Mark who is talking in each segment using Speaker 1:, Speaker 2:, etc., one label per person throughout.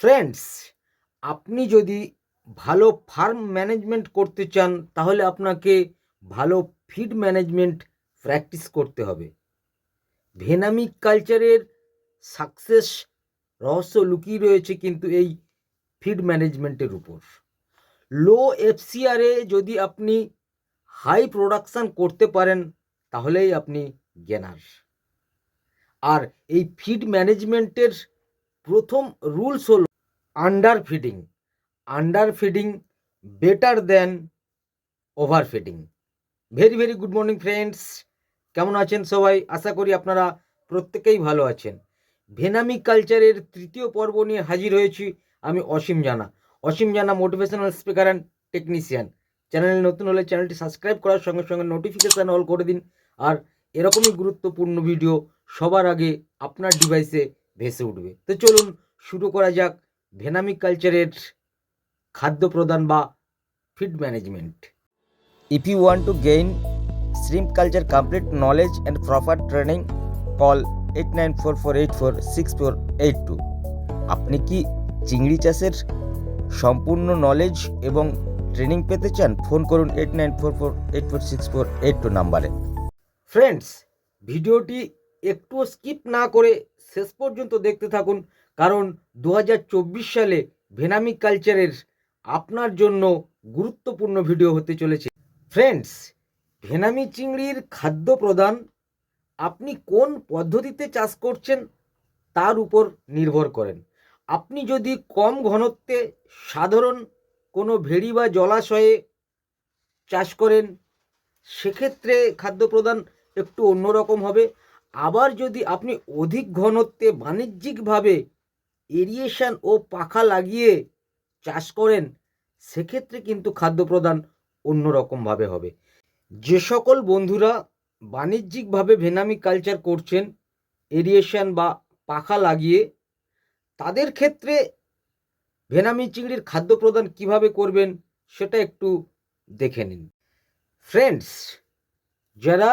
Speaker 1: Friends আপনি যদি ভালো ফার্ম ম্যানেজমেন্ট করতে চান, তাহলে আপনাকে ভালো ফিড ম্যানেজমেন্ট প্র্যাকটিস করতে হবে। ভেনামিক কালচারের সাকসেস রহস্য লুকিয়ে রয়েছে কিন্তু এই ফিড ম্যানেজমেন্টের উপর। লো এফসিআরে যদি আপনি হাই প্রোডাকশান করতে পারেন, তাহলেই আপনি গেনার আর এই ফিড ম্যানেজমেন্টের প্রথম রুলস হল under feeding under feeding better than over feeding very very good morning friends কেমন আছেন সবাই? আশা করি আপনারা প্রত্যেকেই ভালো আছেন। ভেনামি কালচারের তৃতীয় পর্ব নিয়ে হাজির হয়েছি আমি অসীম জানা। অসীম জানা মোটিভেশনাল স্পিকার অ্যান্ড টেকনিশিয়ান চ্যানেলে নতুন হলে চ্যানেলটি সাবস্ক্রাইব করার সঙ্গে সঙ্গে নোটিফিকেশান অল করে দিন। আর এরকমই গুরুত্বপূর্ণ ভিডিও সবার আগে আপনার ডিভাইসে ভেসে উঠবে। তো চলুন শুরু করা যাক। ভেনামিক কালচারের খাদ্য প্রদান বা feed management if you want to gain shrimp culture complete knowledge and proper training call eight nine four four eight four six four eight two আপনি কি চিংড়ি চাষের সম্পূর্ণ নলেজ এবং ট্রেনিং পেতে চান? ফোন করুন eight nine four four eight four six four eight two নাম্বারে। ফ্রেন্ডস ভিডিওটি একটুও স্কিপ না করে শেষ পর্যন্ত দেখতে থাকুন। কারণ দু হাজার চব্বিশ সালে ভেনামি কালচারের আপনার জন্য গুরুত্বপূর্ণ ভিডিও হতে চলেছে। ফ্রেন্ডস ভেনামি চিংড়ির খাদ্য প্রদান আপনি কোন পদ্ধতিতে চাষ করছেন তার উপর নির্ভর করেন। আপনি যদি কম ঘনত্বে সাধারণ কোনো ভেড়ি বা জলাশয়ে চাষ করেন, সেক্ষেত্রে খাদ্য প্রদান একটু অন্যরকম হবে। আবার যদি আপনি অধিক ঘনত্বে বাণিজ্যিকভাবে এরিয়েশন ও পাখা লাগিয়ে চাষ করেন, সেক্ষেত্রে কিন্তু খাদ্য প্রদান অন্যরকমভাবে হবে। যে সকল বন্ধুরা বাণিজ্যিকভাবে ভেনামি কালচার করছেন এরিয়েশন বা পাখা লাগিয়ে, তাদের ক্ষেত্রে ভেনামি চিংড়ির খাদ্য প্রদান কীভাবে করবেন সেটা একটু দেখে নিন। ফ্রেন্ডস যারা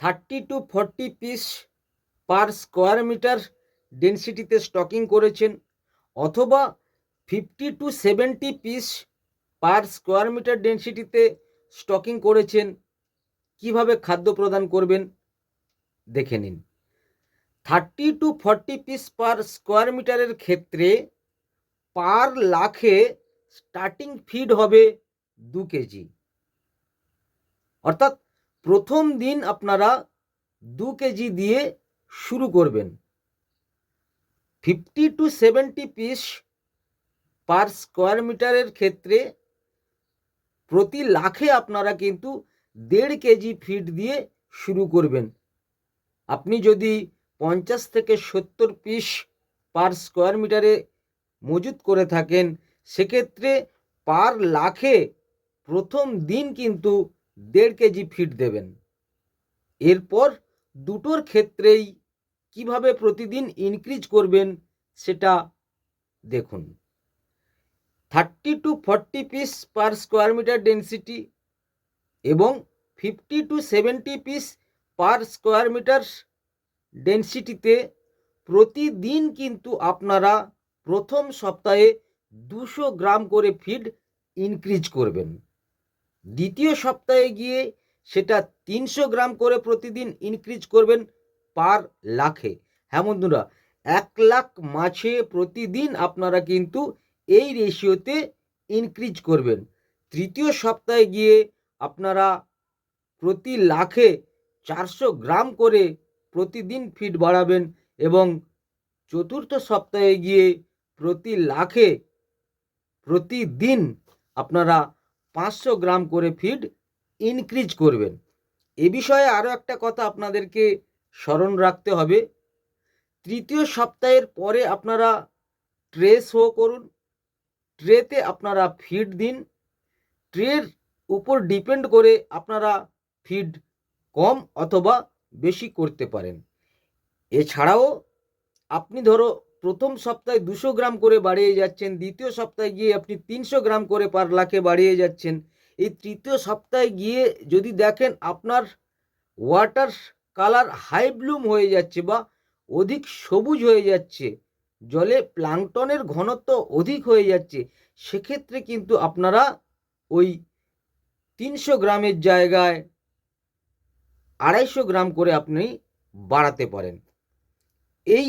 Speaker 1: thirty to forty piece per square metre ডেন্সিটিতে stocking করেছেন, অথবা fifty to seventy piece per square metre ডেন্সিটিতে stocking করেছেন, কীভাবে খাদ্য প্রদান করবেন, দেখে নিন। Thirty to forty piece per square মিটারের ক্ষেত্রে পার লাখে স্টার্টিং ফিড হবে দু কেজি। অর্থাৎ প্রথম দিন আপনারা দু কেজি দিয়ে শুরু করবেন। Fifty to seventy piece per square মিটারের ক্ষেত্রে প্রতি লাখে আপনারা কিন্তু দেড় কেজি ফিড দিয়ে শুরু করবেন। আপনি যদি পঞ্চাশ থেকে সত্তর পিস পার স্কোয়ার মিটারে মজুত করে থাকেন, সেক্ষেত্রে পার লাখে প্রথম দিন কিন্তু দেড় কেজি ফিড দেবেন। এরপর দুটোর ক্ষেত্রেই কীভাবে প্রতিদিন ইনক্রিজ করবেন সেটা দেখুন। Thirty to forty piece per square metre density এবং fifty to seventy piece per square metre ডেন্সিটিতে প্রতিদিন কিন্তু আপনারা প্রথম সপ্তাহে দুশো গ্রাম করে ফিড ইনক্রিজ করবেন। দ্বিতীয় সপ্তাহে গিয়ে সেটা তিনশো গ্রাম করে প্রতিদিন ইনক্রিজ করবেন। পার লাখে। হ্যাঁ বন্ধুরা, এক লাখ মাছে প্রতিদিন আপনারা কিন্তু এই রেশিওতে ইনক্রিজ করবেন। তৃতীয় সপ্তাহে গিয়ে আপনারা প্রতি লাখে চারশো গ্রাম করে প্রতিদিন ফিড বাড়াবেন এবং চতুর্থ সপ্তাহে গিয়ে প্রতি লাখে প্রতিদিন আপনারা পাঁচশো গ্রাম করে ফিড ইনক্রিজ করবেন। এ বিষয়ে আরও একটা কথা আপনাদেরকে স্মরণ রাখতে হবে। তৃতীয় সপ্তাহের পরে আপনারা ট্রে শো করুন। ট্রেতে আপনারা ফিড দিন। ট্রের উপর ডিপেন্ড করে আপনারা ফিড কম অথবা বেশি করতে পারেন। এছাড়াও আপনি ধরো প্রথম সপ্তাহে দুশো গ্রাম করে বাড়িয়ে যাচ্ছেন, দ্বিতীয় সপ্তাহে গিয়ে আপনি তিনশো গ্রাম করে পার লাখে বাড়িয়ে যাচ্ছেন। এই তৃতীয় সপ্তাহে গিয়ে যদি দেখেন আপনার ওয়াটার কালার হাই ব্লুম হয়ে যাচ্ছে বা অধিক সবুজ হয়ে যাচ্ছে। জলে প্লাংটনের ঘনত্ব অধিক হয়ে যাচ্ছে। সেক্ষেত্রে কিন্তু আপনারা ওই তিনশো গ্রামের জায়গায় আড়াইশো গ্রাম করে আপনি বাড়াতে পারেন। এই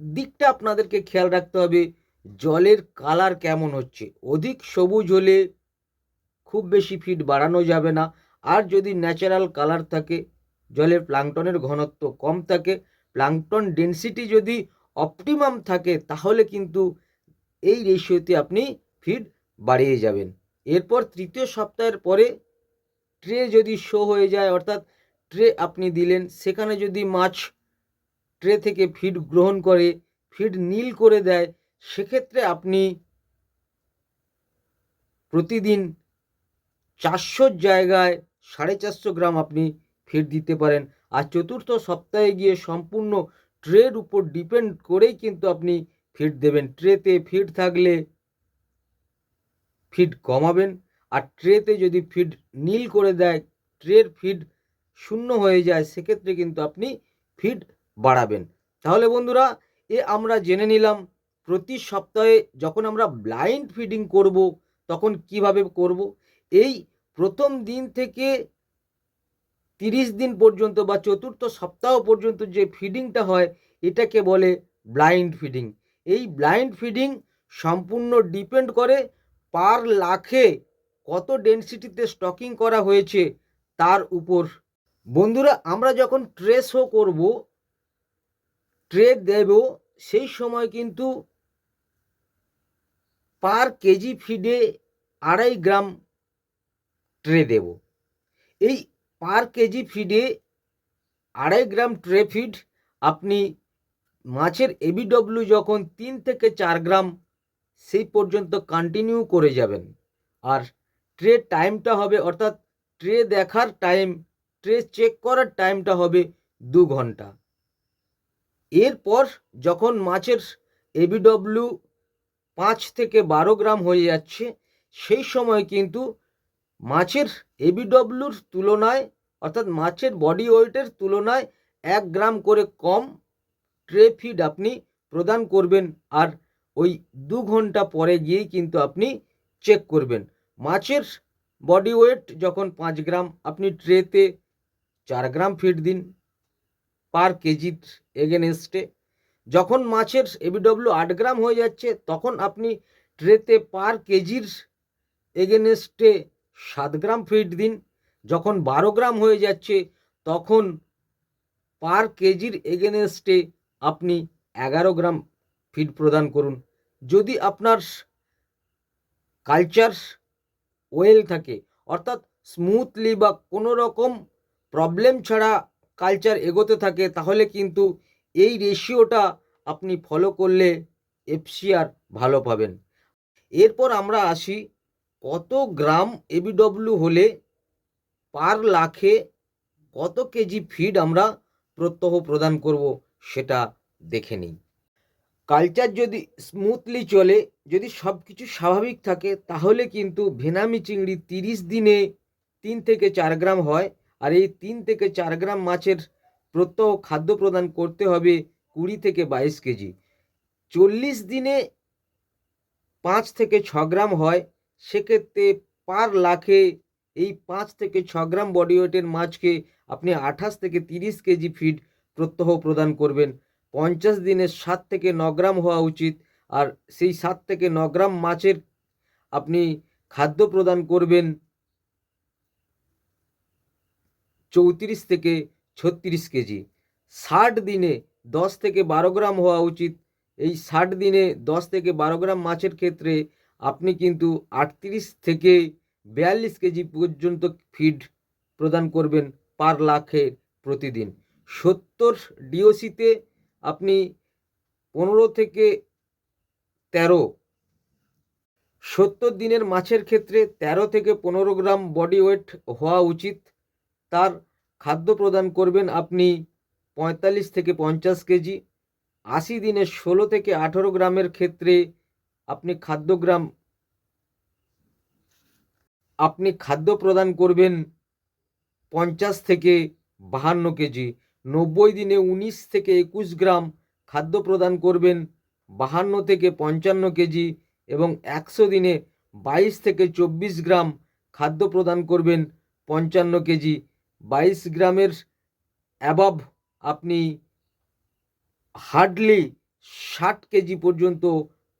Speaker 1: দিকটা আপনাদেরকে খেয়াল রাখতে হবে, জলের কালার কেমন হচ্ছে। অধিক সবুজ হলে খুব বেশি ফিট বাড়ানো যাবে না। আর যদি ন্যাচারাল কালার থাকে জলের প্লাংটনের ঘনত্ব কম থাকে, প্লাংটন ডেনসিটি যদি অপটিমাম থাকে, তাহলে কিন্তু এই রেশিওতে আপনি ফিড বাড়িয়ে যাবেন। এরপর তৃতীয় সপ্তাহের পরে ট্রে যদি শো হয়ে যায়, অর্থাৎ ট্রে আপনি দিলেন, সেখানে যদি মাছ ট্রে থেকে ফিড গ্রহণ করে ফিড নীল করে দেয়, সেক্ষেত্রে আপনি প্রতিদিন চারশোর জায়গায় সাড়ে চারশো গ্রাম আপনি ফিড দিতে পারেন। আর চতুর্থ সপ্তাহে গিয়ে সম্পূর্ণ ট্রের উপর ডিপেন্ড করেই কিন্তু আপনি ফিড দেবেন। ট্রেতে ফিড থাকলে ফিড কমাবেন। আর ট্রেতে যদি ফিড নীল করে দেয়, ট্রের ফিড শূন্য হয়ে যায়, সেক্ষেত্রে কিন্তু আপনি ফিড বাড়াবেন। তাহলে বন্ধুরা, এ আমরা জেনে নিলাম, প্রতি সপ্তাহে যখন আমরা ব্লাইন্ড ফিডিং করব, তখন কীভাবে করব? এই প্রথম দিন থেকে তিরিশ দিন পর্যন্ত বা চতুর্থ সপ্তাহ পর্যন্ত যে ফিডিংটা হয়, এটাকে বলে ব্লাইন্ড ফিডিং এই ব্লাইন্ড ফিডিং সম্পূর্ণ ডিপেন্ড করে পার লাখে কত ডেনসিটিতে স্টকিং করা হয়েছে তার উপর। বন্ধুরা, আমরা যখন ট্রে শো করব ট্রে দেব, সেই সময় কিন্তু পার কেজি ফিডে আড়াই গ্রাম ট্রে দেব। এই পার কেজি ফিডে আড়াই গ্রাম ট্রে ফিড, আপনি মাছের এবিডব্লিউ যখন তিন থেকে চার গ্রাম, সেই পর্যন্ত কন্টিনিউ করে যাবেন। আর ট্রে টাইমটা হবে, অর্থাৎ ট্রে দেখার টাইম, ট্রে চেক করার টাইমটা হবে দু ঘণ্টা। এরপর যখন মাছের এবিডব্লিউ পাঁচ থেকে বারো গ্রাম হয়ে যাচ্ছে, সেই সময় কিন্তু মাছের এবিডব্লুর তুলনায়, অর্থাৎ মাছের বডি ওয়েটের তুলনায় এক গ্রাম করে কম ট্রে ফিড আপনি প্রদান করবেন আর ওই দু ঘণ্টা পরে গিয়েই কিন্তু আপনি চেক করবেন। মাছের বডি ওয়েট যখন পাঁচ গ্রাম, আপনি ট্রেতে চার গ্রাম ফিড দিন পার কেজির এগেনস্টে যখন মাছের এবিডব্লিউ আট গ্রাম হয়ে যাচ্ছে, তখন আপনি ট্রেতে পার কেজির এগেনস্টে সাত গ্রাম ফিড দিন। যখন বারো গ্রাম হয়ে যাচ্ছে, তখন পার কেজির এগেনস্টে আপনি এগারো গ্রাম ফিড প্রদান করুন। যদি আপনার কালচার ওয়েল থাকে, অর্থাৎ স্মুথলি বা কোনো রকম প্রবলেম ছাড়া কালচার এগোতে থাকে, তাহলে কিন্তু এই রেশিওটা আপনি ফলো করলে এফসিআর ভালো পাবেন। এরপর আমরা আসি কত গ্রাম এবিডব্লিউ হলে পার লাখে কত কেজি ফিড আমরা প্রত্যহ প্রদান করব সেটা দেখে নিই। কালচার যদি স্মুথলি চলে, যদি সব কিছু স্বাভাবিক থাকে, তাহলে কিন্তু ভেনামি চিংড়ি তিরিশ দিনে তিন থেকে চার গ্রাম হয় আর এই তিন থেকে চার গ্রাম মাছের প্রত্যহ খাদ্য প্রদান করতে হবে কুড়ি থেকে বাইশ কেজি। চল্লিশ দিনে পাঁচ থেকে ছ গ্রাম হয় সেক্ষেত্রে পার লাখে এই পাঁচ থেকে ছ গ্রাম বডি ওয়েটের মাছকে আপনি আঠাশ থেকে তিরিশ কেজি ফিড প্রত্যহ প্রদান করবেন। পঞ্চাশ দিনে সাত থেকে ন গ্রাম হওয়া উচিত। আর সেই সাত থেকে ন গ্রাম মাছের আপনি খাদ্য প্রদান করবেন চৌত্রিশ থেকে ছত্রিশ কেজি ষাট দিনে দশ থেকে বারো গ্রাম হওয়া উচিত। এই ষাট দিনে দশ থেকে বারো গ্রাম মাছের ক্ষেত্রে আপনি কিন্তু আটত্রিশ থেকে বিয়াল্লিশ কেজি পর্যন্ত ফিড প্রদান করবেন পার লাখে প্রতিদিন। সত্তর ডিওসিতে আপনি পনেরো থেকে তেরো, সত্তর দিনের মাছের ক্ষেত্রে তেরো থেকে পনেরো গ্রাম বডি ওয়েট হওয়া উচিত। তার খাদ্য প্রদান করবেন আপনি পঁয়তাল্লিশ থেকে পঞ্চাশ কেজি। আশি দিনে ষোলো থেকে আঠেরো গ্রামের ক্ষেত্রে আপনি খাদ্যগ্রাম আপনি খাদ্য প্রদান করবেন পঞ্চাশ থেকে বাহান্ন কেজি, নব্বই দিনে উনিশ থেকে একুশ গ্রাম খাদ্য প্রদান করবেন বাহান্ন থেকে পঞ্চান্ন কেজি এবং একশো দিনে বাইশ থেকে চব্বিশ গ্রাম খাদ্য প্রদান করবেন পঞ্চান্ন কেজি। বাইশ গ্রামের অ্যাবাভ আপনি হার্ডলি ষাট কেজি পর্যন্ত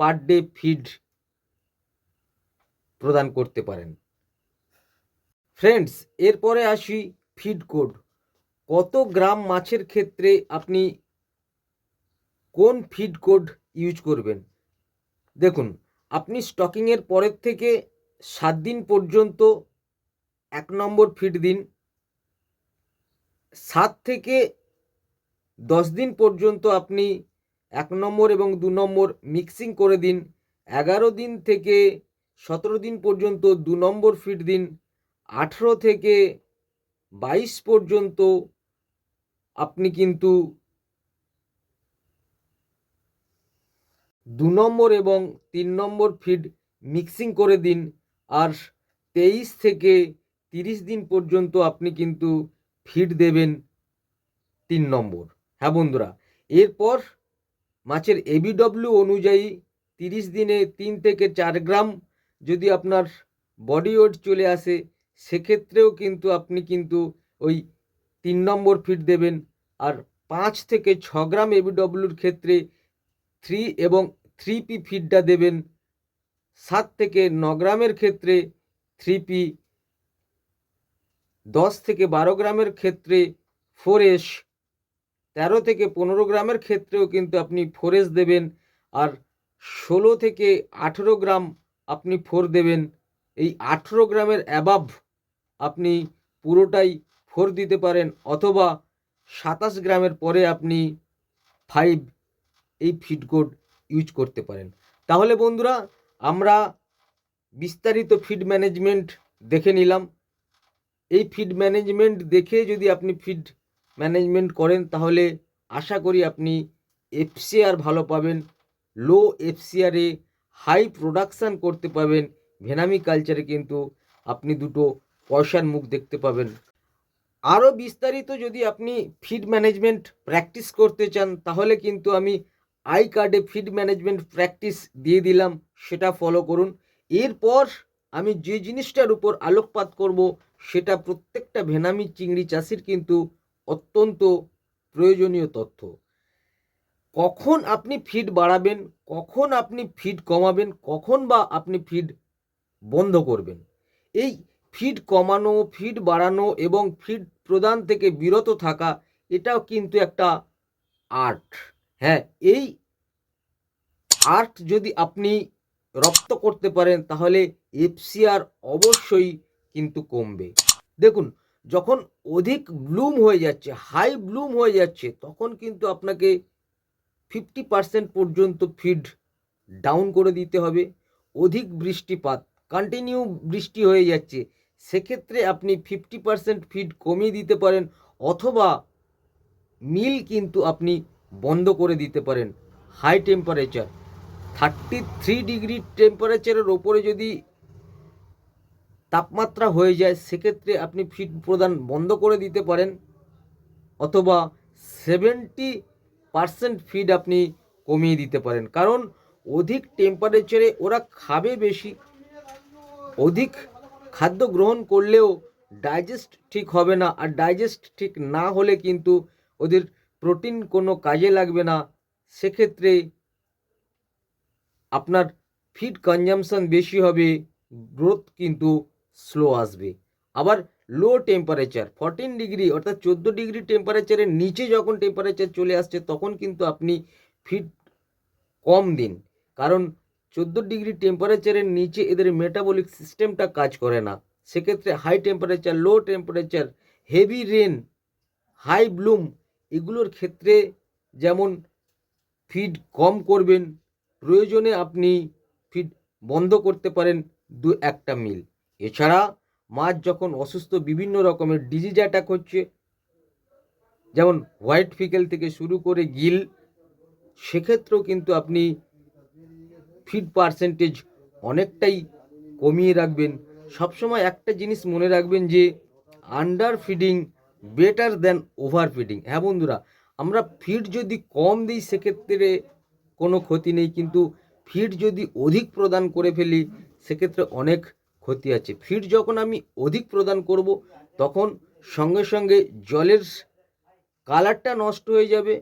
Speaker 1: পার ডে ফিড প্রদান করতে পারেন। ফ্রেন্ডস এরপরে আসি ফিড কোড কত গ্রাম মাছের ক্ষেত্রে আপনি কোন ফিড কোড ইউজ করবেন? দেখুন, আপনি স্টকিংয়ের পরের থেকে সাত দিন পর্যন্ত এক নম্বর ফিড দিন। সাত থেকে দশ দিন পর্যন্ত আপনি এক নম্বর এবং দু নম্বর মিক্সিং করে দিন। এগারো দিন থেকে সতেরো দিন পর্যন্ত দু নম্বর ফিড দিন। আঠেরো থেকে বাইশ পর্যন্ত আপনি কিন্তু দু নম্বর এবং তিন নম্বর ফিড মিক্সিং করে দিন। আর তেইশ থেকে তিরিশ দিন পর্যন্ত আপনি কিন্তু ফিড দেবেন তিন নম্বর। হ্যাঁ বন্ধুরা, এরপর মাছের এবিডব্লিউ অনুযায়ী তিরিশ দিনে তিন থেকে চার গ্রাম যদি আপনার বডি ওয়েট চলে আসে, সেক্ষেত্রেও কিন্তু আপনি কিন্তু ওই তিন নম্বর ফিড দেবেন। আর পাঁচ থেকে ছ গ্রাম এবিডব্লিউর ক্ষেত্রে থ্রি এবং থ্রি পি ফিডটা দেবেন। সাত থেকে ন গ্রামের ক্ষেত্রে থ্রি পি দশ থেকে বারো গ্রামের ক্ষেত্রে ফোর এস তেরো থেকে পনেরো গ্রামের ক্ষেত্রেও কিন্তু আপনি ফোর এস দেবেন, আর ষোলো থেকে আঠেরো গ্রাম আপনি ফোর দেবেন। এই আঠেরো গ্রামের অ্যাবাভ আপনি পুরোটাই ফোর দিতে পারেন, অথবা সাতাশ গ্রামের পরে আপনি ফাইভ এই ফিডকোড ইউজ করতে পারেন। তাহলে বন্ধুরা, আমরা বিস্তারিত ফিড ম্যানেজমেন্ট দেখে নিলাম। এই ফিড ম্যানেজমেন্ট দেখে যদি আপনি ফিড ম্যানেজমেন্ট করেন, তাহলে আশা করি আপনি এফসিআর ভালো পাবেন। লো এফসিআরে হাই প্রোডাকশান করতে পাবেন ভেনামি কালচারে কিন্তু আপনি দুটো পয়সার মুখ দেখতে পাবেন। আরও বিস্তারিত যদি আপনি ফিড ম্যানেজমেন্ট প্র্যাকটিস করতে চান, তাহলে কিন্তু আমি আই কার্ডে ফিড ম্যানেজমেন্ট প্র্যাকটিস দিয়ে দিলাম, সেটা ফলো করুন। এরপর আমি যে জিনিসটার উপর আলোকপাত করব, সেটা প্রত্যেকটা ভেনামি চিংড়ি চাষির কিন্তু অত্যন্ত প্রয়োজনীয় তথ্য। কখন আপনি ফিড বাড়াবেন, কখন আপনি ফিড কমাবেন, কখন বা আপনি ফিড বন্ধ করবেন। এই ফিড কমানো ফিড বাড়ানো এবং ফিড প্রদান থেকে বিরত থাকা, এটাও কিন্তু একটা আর্ট হ্যাঁ এই আর্ট যদি আপনি রপ্ত করতে পারেন, তাহলে এফসিআর অবশ্যই কিন্তু কমবে। দেখুন যখন অধিক ব্লুম হয়ে যাচ্ছে হাই ব্লুম হয়ে যাচ্ছে, তখন কিন্তু আপনাকে ফিফটি পার্সেন্ট পর্যন্ত ফিড ডাউন করে দিতে হবে। অধিক বৃষ্টিপাত কন্টিনিউ বৃষ্টি হয়ে যাচ্ছে, সেক্ষেত্রে আপনি ফিফটি পার্সেন্ট ফিড কমিয়ে দিতে পারেন অথবা মিল কিন্তু আপনি বন্ধ করে দিতে পারেন। High temperature thirty three degree টেম্পারেচারের ওপরে যদি তাপমাত্রা হয়ে যায়, সেক্ষেত্রে আপনি ফিড প্রদান বন্ধ করে দিতে পারেন অথবা সেভেন্টি পার্সেন্ট ফিড আপনি কমিয়ে দিতে পারেন। কারণ অধিক টেম্পারেচারে ওরা খাবে বেশি। অধিক খাদ্য গ্রহণ করলেও ডাইজেস্ট ঠিক হবে না। আর ডাইজেস্ট ঠিক না হলে কিন্তু ওদের প্রোটিন কোনো কাজে লাগবে না। সেক্ষেত্রে আপনার ফিড কনজামশন বেশি হবে গ্রোথ কিন্তু স্লো আসবে। আবার লো টেম্পারেচার ফর্টিন ডিগ্রি অর্থাৎ চোদ্দ ডিগ্রি টেম্পারেচারের নিচে যখন টেম্পারেচার চলে আসছে, তখন কিন্তু আপনি ফিড কম দিন। কারণ চোদ্দ ডিগ্রি টেম্পারেচারের নিচে এদের মেটাবলিক সিস্টেমটা কাজ করে না। সেক্ষেত্রে high temperature low temperature heavy rain high bloom এগুলোর ক্ষেত্রে যেমন ফিড কম করবেন, প্রয়োজনে আপনি ফিড বন্ধ করতে পারেন দু একটা মিল এছাড়া মাছ যখন অসুস্থ, বিভিন্ন রকমের ডিজিজ অ্যাটাক হচ্ছে, যেমন হোয়াইট ফিকেল থেকে শুরু করে গিল সেক্ষেত্রেও কিন্তু আপনি ফিড পার্সেন্টেজ অনেকটাই কমিয়ে রাখবেন। সবসময় একটা জিনিস মনে রাখবেন যে under feeding better than over feeding হ্যাঁ বন্ধুরা, আমরা ফিড যদি কম দিই, সেক্ষেত্রে কোনো ক্ষতি নেই, কিন্তু ফিড যদি অধিক প্রদান করে ফেলি, সেক্ষেত্রে অনেক ক্ষতি আছে। ফিড যখন আমি অধিক প্রদান করব, তখন সঙ্গে সঙ্গে জলের কালারটা নষ্ট হয়ে যাবে,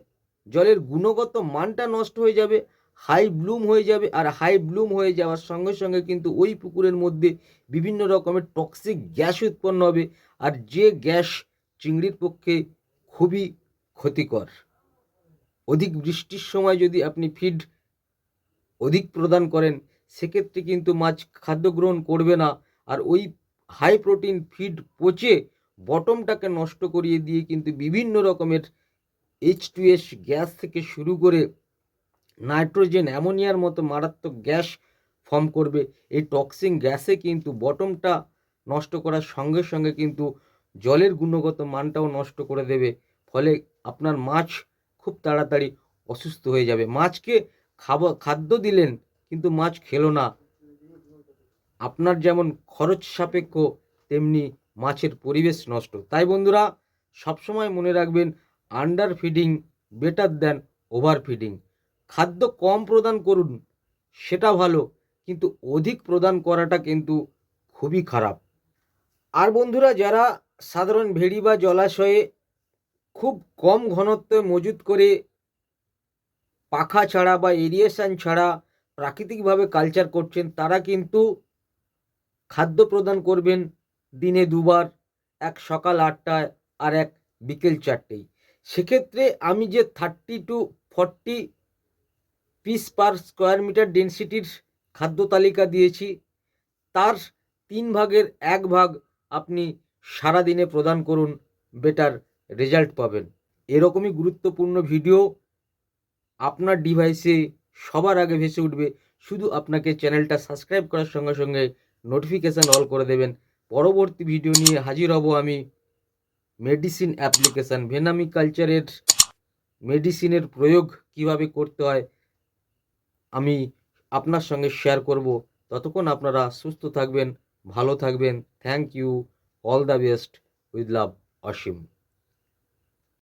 Speaker 1: জলের গুণগত মানটা নষ্ট হয়ে যাবে, হাই ব্লুম হয়ে যাবে আর হাই ব্লুম হয়ে যাওয়ার সঙ্গে সঙ্গে কিন্তু ওই পুকুরের মধ্যে বিভিন্ন রকমের টক্সিক গ্যাস উৎপন্ন হবে আর যে গ্যাস চিংড়ির পক্ষে খুবই ক্ষতিকর। অধিক বৃষ্টির সময় যদি আপনি ফিড অধিক প্রদান করেন সেক্ষেত্রে কিন্তু মাছ খাদ্য গ্রহণ করবে না। আর ওই হাই প্রোটিন ফিড পচে বটমটাকে নষ্ট করিয়ে দিয়ে কিন্তু বিভিন্ন রকমের এইচ টু এস গ্যাস থেকে শুরু করে নাইট্রোজেন, অ্যামোনিয়ার মতো মারাত্মক গ্যাস ফর্ম করবে। এই টক্সিন গ্যাসে কিন্তু বটমটা নষ্ট করার সঙ্গে সঙ্গে কিন্তু জলের গুণগত মানটাও নষ্ট করে দেবে। ফলে আপনার মাছ খুব তাড়াতাড়ি অসুস্থ হয়ে যাবে। মাছকে খাবার খাদ্য দিলেন কিন্তু মাছ খেলো না। আপনার যেমন খরচ সাপেক্ষ, তেমনি মাছের পরিবেশ নষ্ট। তাই বন্ধুরা, সবসময় মনে রাখবেন under feeding better than over feeding খাদ্য কম প্রদান করুন, সেটা ভালো, কিন্তু অধিক প্রদান করাটা কিন্তু খুবই খারাপ। আর বন্ধুরা, যারা সাধারণ ভেড়ি বা জলাশয়ে খুব কম ঘনত্বে মজুত করে পাখা ছাড়া বা এরিয়েশন ছাড়া প্রাকৃতিকভাবে কালচার করছেন, তারা কিন্তু খাদ্য প্রদান করবেন দিনে দুবার, এক সকাল আটটায় আর এক বিকেল চারটেই সেক্ষেত্রে আমি যে thirty to forty piece per square metre ডেন্সিটির খাদ্য তালিকা দিয়েছি, তার তিন ভাগের এক ভাগ আপনি সারাদিনে প্রদান করুন বেটার রেজাল্ট পাবেন। এরকমই গুরুত্বপূর্ণ ভিডিও আপনার ডিভাইসে সবার আগে ভেসে উঠবে। শুধু আপনাকে চ্যানেলটা সাবস্ক্রাইব করার সঙ্গে সঙ্গে নোটিফিকেশান অল করে দেবেন। পরবর্তী ভিডিও নিয়ে হাজির হব আমি মেডিসিন অ্যাপ্লিকেশান ভেনামি কালচারের মেডিসিনের প্রয়োগ কীভাবে করতে হয় আমি আপনার সঙ্গে শেয়ার করব। ততক্ষণ আপনারা সুস্থ থাকবেন, ভালো থাকবেন। Thank you all the best with love Ashim